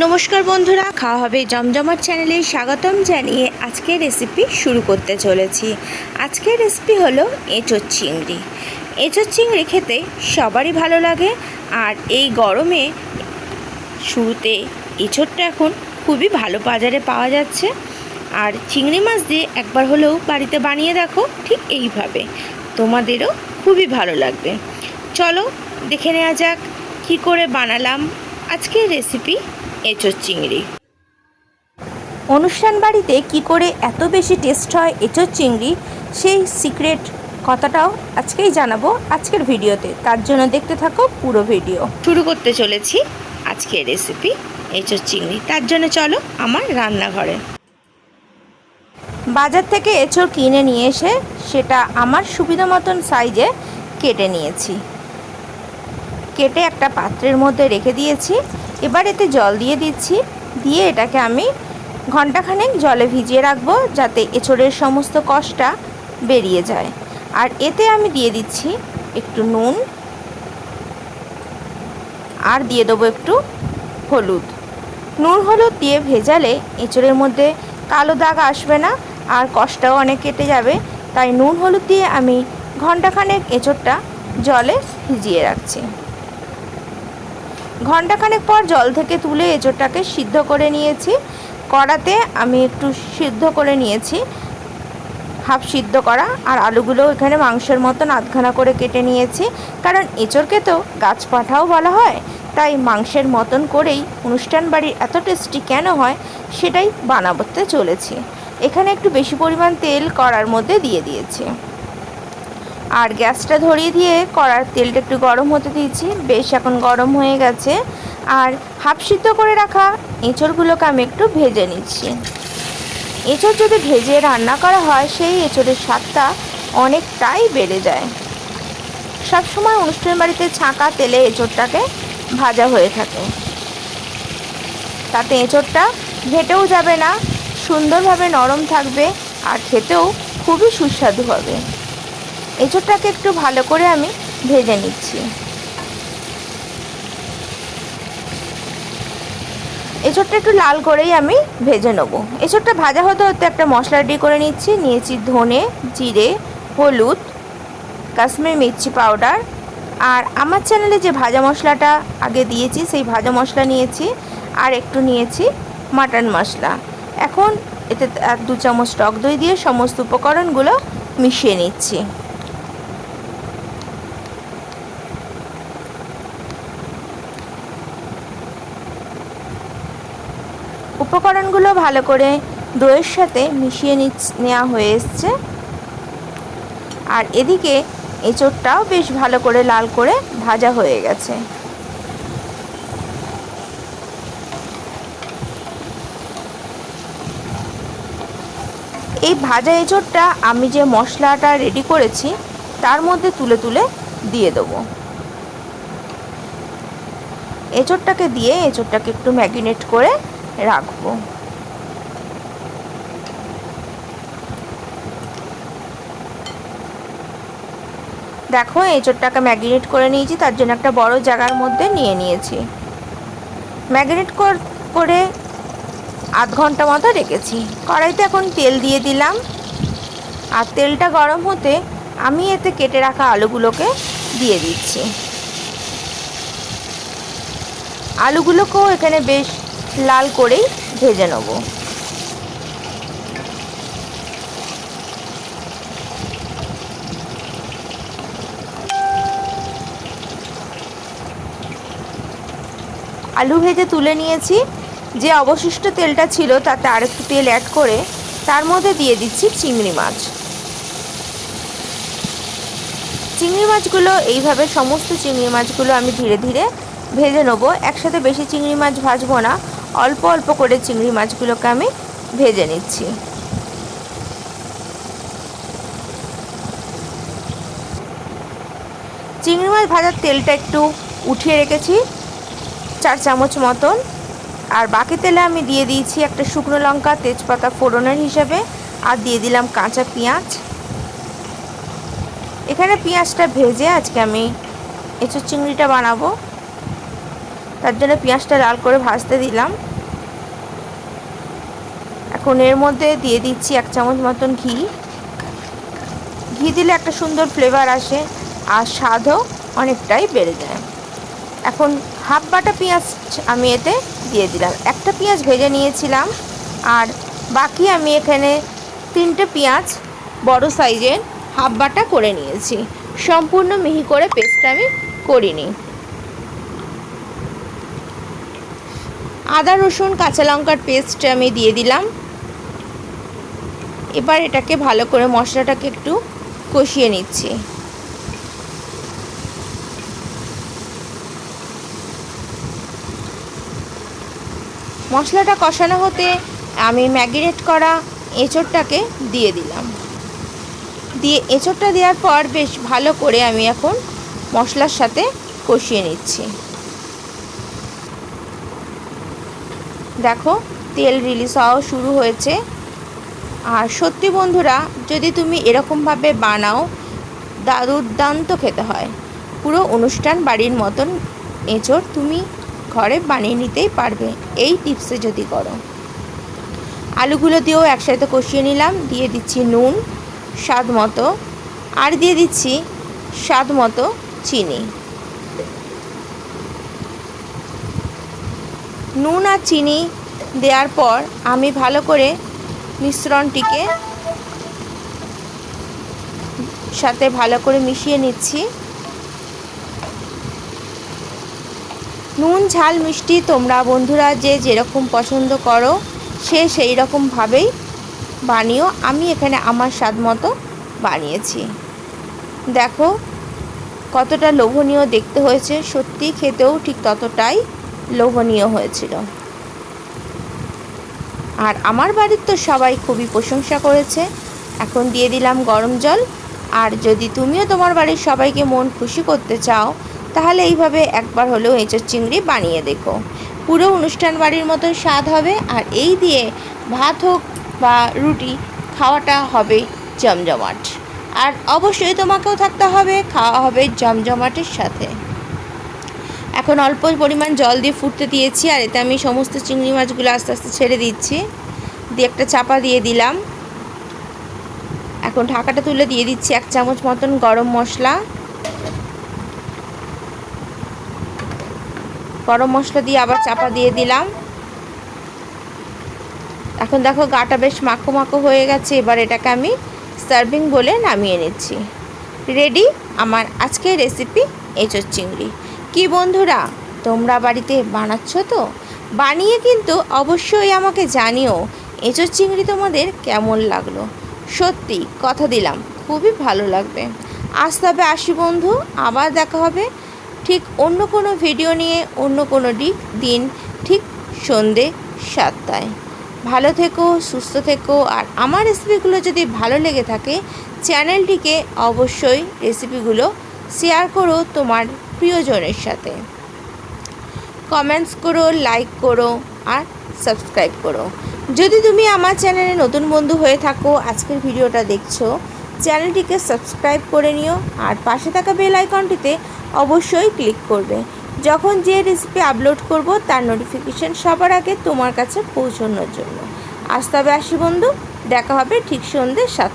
নমস্কার বন্ধুরা, খাওয়া হবে জমজমাট চ্যানেলে স্বাগতম জানিয়ে আজকের রেসিপি শুরু করতে চলেছি। আজকের রেসিপি হলো এঁচোর চিংড়ি। এঁচোর চিংড়ি খেতে সবারই ভালো লাগে আর এই গরমে শুরুতে এঁচোড়টা এখন খুবই ভালো বাজারে পাওয়া যাচ্ছে। আর চিংড়ি মাছ দিয়ে একবার হলেও বাড়িতে বানিয়ে দেখো, ঠিক এইভাবে। তোমাদেরও খুবই ভালো লাগবে। চলো দেখে নেওয়া যাক কী করে বানালাম আজকের রেসিপি এঁচোর চিংড়ি। অনুষ্ঠান বাড়িতে কি করে এত বেশি টেস্ট হয় এঁচোর চিংড়ি সেই সিক্রেট কথাটাও আজকেই জানাব আজকের ভিডিওতে। তার জন্য দেখতে থাকো পুরো ভিডিও। শুরু করতে চলেছি আজকের রেসিপি এঁচোর চিংড়ি। তার জন্য চলো আমার রান্নাঘরে। বাজার থেকে এঁচোড় কিনে নিয়ে এসে সেটা আমার সুবিধা মতন সাইজে কেটে নিয়েছি। কেটে একটা পাত্রের মধ্যে রেখে দিয়েছি। এবার এতে জল দিয়ে দিচ্ছি। দিয়ে এটাকে আমি ঘন্টাখানেক জলে ভিজিয়ে রাখব যাতে এঁচড়ের সমস্ত কষটা বেরিয়ে যায়। আর এতে আমি দিয়ে দিচ্ছি একটু নুন। আর দিয়ে দেবো একটু হলুদ। নুন হলুদ দিয়ে ভেজালে এঁচড়ের মধ্যে কালো দাগ আসবে না আর কষ্টটাও অনেক কেটে যাবে। তাই নুন হলুদ দিয়ে আমি ঘন্টাখানেক এঁচড়টা জলে ভিজিয়ে রাখছি। ঘন্টাখানেক পর জল থেকে তুলে এঁচোড়টাকে সিদ্ধ করে নিয়েছি। কড়াতে আমি একটু সিদ্ধ করে নিয়েছি। হাফ সিদ্ধ করা আর আলুগুলো এখানে মাংসের মতন আধখানা করে কেটে নিয়েছি। কারণ এঁচোড়কে তো গাছ পাঠাও বলা হয়। তাই মাংসের মতন করেই অনুষ্ঠান বাড়ির এত টেস্টি কেন হয় সেটাই বানাবতে চলেছি। এখানে একটু বেশি পরিমাণ তেল কড়ার মধ্যে দিয়ে দিয়েছি। আর গ্যাসটা ধরিয়ে দিয়ে কড়ার তেলটা একটু গরম হতে দিয়েছি। বেশ এখন গরম হয়ে গেছে। আর হাফ সিদ্ধ করে রাখা এঁচড়গুলোকে আমি একটু ভেজে নিচ্ছি। এঁচড় যদি ভেজে রান্না করা হয়, সেই এঁচড়ের স্বাদটা অনেকটাই বেড়ে যায়। সবসময় অনুষ্ঠান বাড়িতে ছাঁকা তেলে এঁচড়টাকে ভাজা হয়ে থাকে। তাতে এঁচড়টা ঘেটেও যাবে না, সুন্দরভাবে নরম থাকবে, আর খেতেও খুবই সুস্বাদু হবে। এঁচোড়টাকে একটু ভালো করে আমি ভেজে নিচ্ছি। এঁচোড়টা একটু লাল করেই আমি ভেজে নেব। এঁচোড়টা ভাজা হতে হতে একটা মশলা রেডি করে নিচ্ছি। নিয়েছি ধনে, জিরে, হলুদ, কাশ্মীর মির্চি পাউডার আর আমার চ্যানেলে যে ভাজা মশলাটা আগে দিয়েছি, সেই ভাজা মশলা নিয়েছি। আর একটু নিয়েছি মাটন মশলা। এখন এতে দু চামচ টক দই দিয়ে সমস্ত উপকরণগুলো মিশিয়ে নিচ্ছি। উপকরণগুলো ভালো করে দইয়ের সাথে মিশিয়ে নেওয়া হয়ে এসছে। আর এদিকে এঁচোড়টাও বেশ ভালো করে লাল করে ভাজা হয়ে গেছে। এই ভাজা এঁচোড়টা আমি যে মশলাটা রেডি করেছি, তার মধ্যে তুলে তুলে দিয়ে দেবো। এঁচোড়টাকে দিয়ে এঁচোড়টাকে একটু ম্যাগিনেট করে রাখব। দেখো এঁচোড়টাকে ম্যাগিনেট করে নিয়েছি, তার জন্য একটা বড় জায়গার মধ্যে নিয়ে নিয়েছি। ম্যাগিনেট করে আধ ঘণ্টা মতো রেখেছি। কড়াইতে এখন তেল দিয়ে দিলাম। আর তেলটা গরম হতে আমি এতে কেটে রাখা আলুগুলোকে দিয়ে দিচ্ছি। আলুগুলোকেও এখানে বেশ লাল করেই ভেজে নেব। আলু ভেজে তুলে নিয়েছি। যে অবশিষ্ট তেলটা ছিল তাতে আরেকটু তেল অ্যাড করে তার মধ্যে দিয়ে দিচ্ছি চিংড়ি মাছ। চিংড়ি মাছগুলো এইভাবে সমস্ত চিংড়ি মাছগুলো আমি ধীরে ধীরে ভেজে নেব। একসাথে বেশি চিংড়ি মাছ ভাজবো না। অল্প অল্প করে চিংড়ি মাছগুলোকে আমি ভেজে নিচ্ছি। চিংড়ি মাছ ভাজার তেলটা একটু উঠিয়ে রেখেছি, চার চামচ মতন। আর বাকি তেলে আমি দিয়ে দিয়েছি একটা শুকনো লঙ্কা, তেজপাতা ফোড়নের হিসাবে, আর দিয়ে দিলাম কাঁচা পেঁয়াজ। এখানে পেঁয়াজটা ভেজে আজকে আমি এঁচোর চিংড়িটা বানাবো। তার জন্য পেঁয়াজটা লাল করে ভাজতে দিলাম। এখন এর মধ্যে দিয়ে দিচ্ছি এক চামচ মতন ঘি। ঘি দিলে একটা সুন্দর ফ্লেভার আসে আর স্বাদও অনেকটাই বেড়ে যায়। এখন হাফ বাটা পেঁয়াজ আমি এতে দিয়ে দিলাম। একটা পেঁয়াজ ভেজে নিয়েছিলাম আর বাকি আমি এখানে তিনটে পেঁয়াজ বড় সাইজের হাফ বাটা করে নিয়েছি। সম্পূর্ণ মিহি করে পেস্টটা আমি করিনি। আদা, রসুন, কাঁচা লঙ্কার পেস্ট আমি দিয়ে দিলাম। এবার এটাকে ভালো করে মশলাটাকে একটু কষিয়ে নিচ্ছি। মশলাটা কষানো হতে আমি ম্যাগিনেট করা এঁচড়টাকে দিয়ে দিলাম। দিয়ে এঁচড়টা দেওয়ার পর বেশ ভালো করে আমি এখন মশলার সাথে কষিয়ে নিচ্ছি। দেখো, তেল রিলিজ হওয়াও শুরু হয়েছে। আর সত্যি বন্ধুরা, যদি তুমি এরকমভাবে বানাও, দুর্দান্ত খেতে হয়। পুরো অনুষ্ঠান বাড়ির মতন এঁচড় তুমি ঘরে বানিয়ে নিতেই পারবে। এই টিপসে যদি করো। আলুগুলো দিয়েও একসাথে কষিয়ে নিলাম। দিয়ে দিচ্ছি নুন, স্বাদ মতো। আর দিয়ে দিচ্ছি স্বাদ মতো চিনি। নুন আর চিনি দেওয়ার পর আমি ভালো করে মিশ্রণটিকে সাথে ভালো করে মিশিয়ে নিচ্ছি। নুন, ঝাল, মিষ্টি তোমরা বন্ধুরা যে যেরকম পছন্দ করো, সে সেই রকমভাবেই বানিও। আমি এখানে আমার স্বাদ মতো বানিয়েছি। দেখো কতটা লোভনীয় দেখতে হয়েছে। সত্যি খেতেও ঠিক ততটাই লোভনীয় হয়েছিল। আর আমার বাড়ির তো সবাই খুবই প্রশংসা করেছে। এখন দিয়ে দিলাম গরম জল। আর যদি তুমিও তোমার বাড়ির সবাইকে মন খুশি করতে চাও, তাহলে এইভাবে একবার হলেও এঁচোর চিংড়ি বানিয়ে দেখো। পুরো অনুষ্ঠান বাড়ির মতো স্বাদ হবে, আর এই দিয়ে ভাত হোক বা রুটি, খাওয়াটা হবে জমজমাট। আর অবশ্যই তোমাকেও থাকতে হবে, খাওয়া হবে জমজমাটের সাথে। এখন অল্প পরিমাণ জল দিয়ে ফুটতে দিয়েছি আর এতে আমি সমস্ত চিংড়ি মাছগুলো আস্তে আস্তে ছেড়ে দিচ্ছি। দিয়ে একটা চাপা দিয়ে দিলাম। এখন ঢাকাটা তুলে দিয়ে দিচ্ছি এক চামচ মতন গরম মশলা। গরম মশলা দিয়ে আবার চাপা দিয়ে দিলাম। এখন দেখো গাটা বেশ মাখো মাখো হয়ে গেছে, এবার এটাকে আমি সার্ভিং বলে নামিয়ে নিচ্ছি। রেডি? আমার আজকের রেসিপি এঁচোর চিংড়ি। কি বন্ধুরা, তোমরা বাড়িতে বানাচ্ছ তো? বানিয়ে কিন্তু অবশ্যই আমাকে জানিও, এঁচোর চিংড়ি তোমাদের কেমন লাগল? সত্যি, কথা দিলাম, খুবই ভালো লাগবে। আজ তবে আসি বন্ধু, আবার দেখা হবে ঠিক অন্য কোনো ভিডিও নিয়ে, অন্য কোনো দিক, দিন ঠিক সন্ধে সাতটায়। ভালো থেকো, সুস্থ থেকো, আর আমার রেসিপিগুলো যদি ভালো লেগে থাকে চ্যানেলটিকে অবশ্যই রেসিপিগুলো শেয়ার করো তোমার প্রিয়জনের সাথে। কমেন্টস করো লাইক করো আর সাবস্ক্রাইব করো। যদি তুমি আমার চ্যানেলে নতুন বন্ধু হয়ে থাকো, আজকের ভিডিওটা দেখছ চ্যানেলটিকে সাবস্ক্রাইব করে নিও আর পাশে থাকা বেল আইকনটিতে অবশ্যই ক্লিক করবে। যখন যে রেসিপি আপলোড করব, তার নোটিফিকেশান সবার আগে তোমার কাছে পৌঁছানোর জন্য। আজ তবে আসি বন্ধু, দেখা হবে ঠিক সন্ধ্যে সাত